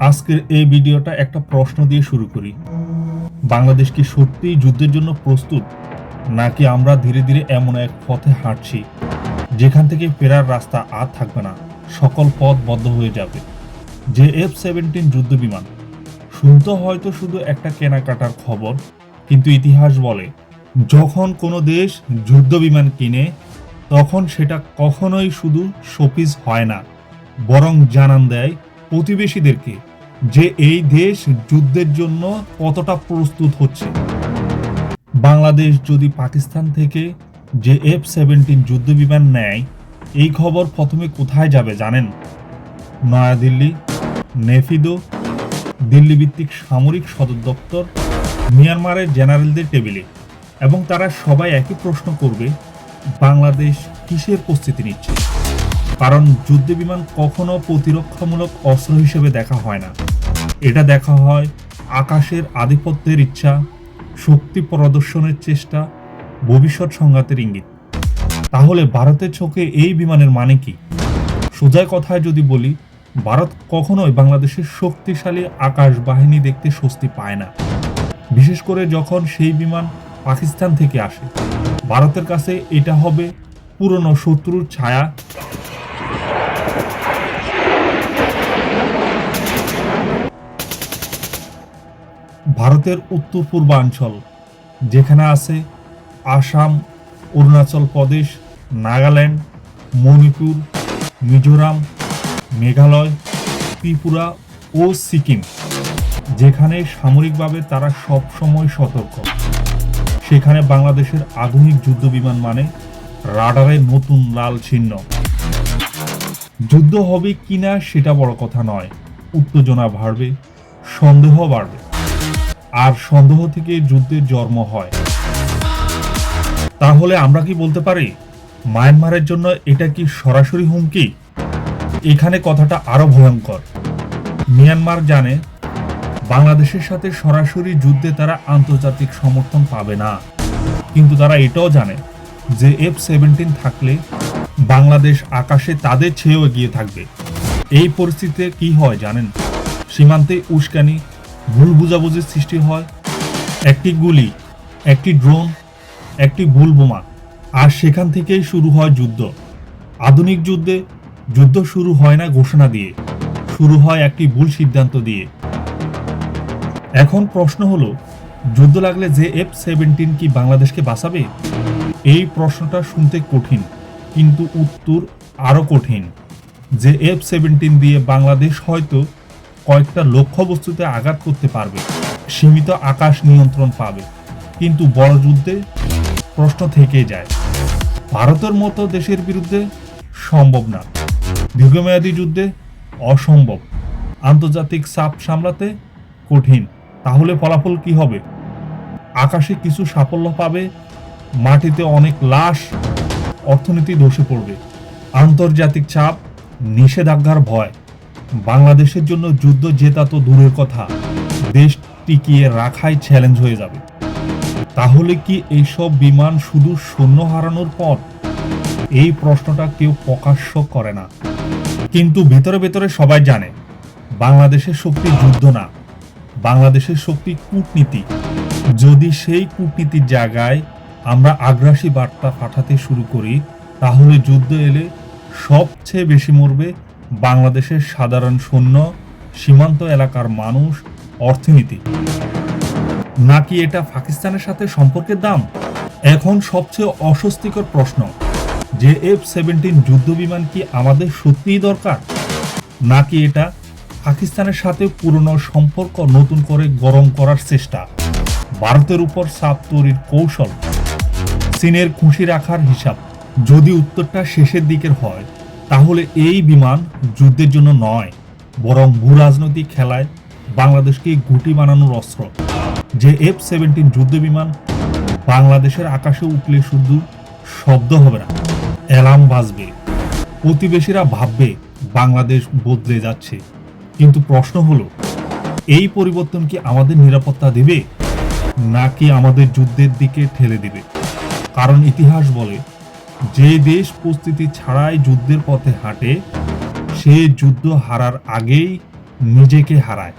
আজকের এই ভিডিওটা একটা প্রশ্ন দিয়ে শুরু করি। বাংলাদেশ কি সত্যিই যুদ্ধের জন্য প্রস্তুত? নাকি আমরা ধীরে ধীরে এমন এক পথে হাঁটছি, যেখান থেকে ফেরার রাস্তা আর থাকবে না, সকল পথ বদ্ধ হয়ে যাবে? যে এফ সেভেন্টিন যুদ্ধ বিমান শুনতে হয়তো শুধু একটা কেনাকাটার খবর, কিন্তু ইতিহাস বলে, যখন কোনো দেশ যুদ্ধ বিমান কিনে, তখন সেটা কখনোই শুধু শোপিস হয় না, বরং জানান দেয় প্রতিবেশীদেরকে যে এই দেশ যুদ্ধের জন্য কতটা প্রস্তুত হচ্ছে। বাংলাদেশ যদি পাকিস্তান থেকে যে এফ সেভেন্টিন যুদ্ধ বিমান নেয়, এই খবর প্রথমে কোথায় যাবে জানেন? নয়াদিল্লি, নেফিদো দিল্লি ভিত্তিক সামরিক সদর দপ্তর, মিয়ানমারের জেনারেলদের টেবিলে। এবং তারা সবাই একই প্রশ্ন করবে, বাংলাদেশ কিসের প্রস্তুতি নিচ্ছে? কারণ যুদ্ধ বিমান কখনো প্রতিরক্ষামূলক অস্ত্র হিসেবে দেখা হয় না। এটা দেখা হয় আকাশের আধিপত্যের ইচ্ছা, শক্তি প্রদর্শনের চেষ্টা, ভবিষ্যৎ সংঘাতের ইঙ্গিত। তাহলে ভারতের চোখে এই বিমানের মানে কি? সোজা কথায় যদি বলি, ভারত কখনোই বাংলাদেশের শক্তিশালী আকাশ বাহিনী দেখতে স্বস্তি পায় না। বিশেষ করে যখন সেই বিমান পাকিস্তান থেকে আসে। ভারতের কাছে এটা হবে পুরনো শত্রুর ছায়া ভারতের উত্তর পূর্বাঞ্চল যেখানে আছে আসাম, অরুণাচল প্রদেশ, নাগাল্যান্ড, মণিপুর, মিজোরাম, মেঘালয়, ত্রিপুরা ও সিকিম, যেখানে সামরিকভাবে তারা সবসময় সতর্ক। সেখানে বাংলাদেশের আধুনিক যুদ্ধ বিমান মানে রাডারের নতুন লাল চিহ্ন। যুদ্ধ হবে কিনা সেটা বড় কথা নয়, উত্তেজনা বাড়বে, সন্দেহ বাড়বে। আর সন্দেহ থেকে যুদ্ধের জন্ম হয়। তাহলে আমরা কি বলতে পারি, মায়ানমারের জন্য এটা কি সরাসরি হুমকি? এখানে কথাটা আরও ভয়ঙ্কর। মিয়ানমার জানে, বাংলাদেশের সাথে সরাসরি যুদ্ধে তারা আন্তর্জাতিক সমর্থন পাবে না। কিন্তু তারা এটাও জানে যে এফ সেভেন্টিন থাকলে বাংলাদেশ আকাশে তাদের চেয়েও এগিয়ে থাকবে। এই পরিস্থিতিতে কি হয় জানেন? সীমান্তে উস্কানি ভুল বুঝাবুঝির সৃষ্টি হয়। একটি গুলি, একটি ড্রোন একটি ভুল বোমা, আর সেখান থেকেই শুরু হয় যুদ্ধ। আধুনিক যুদ্ধে যুদ্ধ শুরু হয় না ঘোষণা দিয়ে, শুরু হয় একটি ভুল সিদ্ধান্ত দিয়ে। এখন প্রশ্ন হলো, যুদ্ধ লাগলে যে এফ সেভেন্টিন কি বাংলাদেশকে বাঁচাবে? এই প্রশ্নটা শুনতে কঠিন, কিন্তু উত্তর আরও কঠিন। যে এফ সেভেন্টিন দিয়ে বাংলাদেশ হয়তো কয়েকটা লক্ষ্যবস্তুতে আঘাত করতে পারবে, সীমিত আকাশ নিয়ন্ত্রণ পাবে। কিন্তু বড় যুদ্ধে প্রশ্ন থেকে যায়, ভারতের মতো দেশের বিরুদ্ধে সম্ভব না। দীর্ঘমেয়াদী যুদ্ধে অসম্ভব। আন্তর্জাতিক চাপ সামলাতে কঠিন। তাহলে ফলাফল কি হবে? আকাশে কিছু সাফল্য পাবে, মাটিতে অনেক লাশ, অর্থনীতি ধসে পড়বে। আন্তর্জাতিক চাপ, নিষেধাজ্ঞার ভয়। বাংলাদেশের জন্য যুদ্ধ জেতা তো দূরের কথা। দেশ টিকিয়ে রাখাই চ্যালেঞ্জ হয়ে যাবে। তাহলে কি এইসব বিমান শুধু সৈন্য হারানোর পর এই প্রশ্নটা কেউ প্রকাশ্য করে না। কিন্তু ভেতরে ভেতরে সবাই জানে, বাংলাদেশের শক্তি যুদ্ধ না। বাংলাদেশের শক্তি কূটনীতি। যদি সেই কূটনীতির জায়গায় আমরা আগ্রাসী বার্তা পাঠাতে শুরু করি, তাহলে যুদ্ধ এলে সবচেয়ে বেশি মরবে বাংলাদেশের সাধারণ সৈন্য সীমান্ত এলাকার মানুষ, অর্থনীতি। নাকি এটা পাকিস্তানের সাথে সম্পর্কের দাম? এখন সবচেয়ে অস্বস্তিকর প্রশ্ন, যে এফ সেভেন্টিন যুদ্ধ বিমান কি আমাদের সত্যিই দরকার? নাকি এটা পাকিস্তানের সাথে পুরনো সম্পর্ক নতুন করে গরম করার চেষ্টা? ভারতের উপর চাপ তৈরির কৌশল, চীনের খুশি রাখার হিসাব, যদি উত্তরটা শেষের দিকের হয় তাহলে এই বিমান যুদ্ধের জন্য নয়, বরং ভূ রাজনৈতিক খেলায় বাংলাদেশকে গুটি বানানোর অস্ত্র। যে এফ সেভেন্টিন যুদ্ধ বিমান বাংলাদেশের আকাশে উঠলে শুধু শব্দ হবে না, অ্যালার্ম বাজবে। প্রতিবেশীরা ভাববে বাংলাদেশ বদলে যাচ্ছে। কিন্তু প্রশ্ন হলো, এই পরিবর্তন কি আমাদের নিরাপত্তা দেবে, নাকি আমাদের যুদ্ধের দিকে ঠেলে দেবে? কারণ ইতিহাস বলে যে দেশ প্রস্তুতি ছাড়াই যুদ্ধের পথে হাঁটে সে যুদ্ধ হারার আগেই নিজেকে হারায়।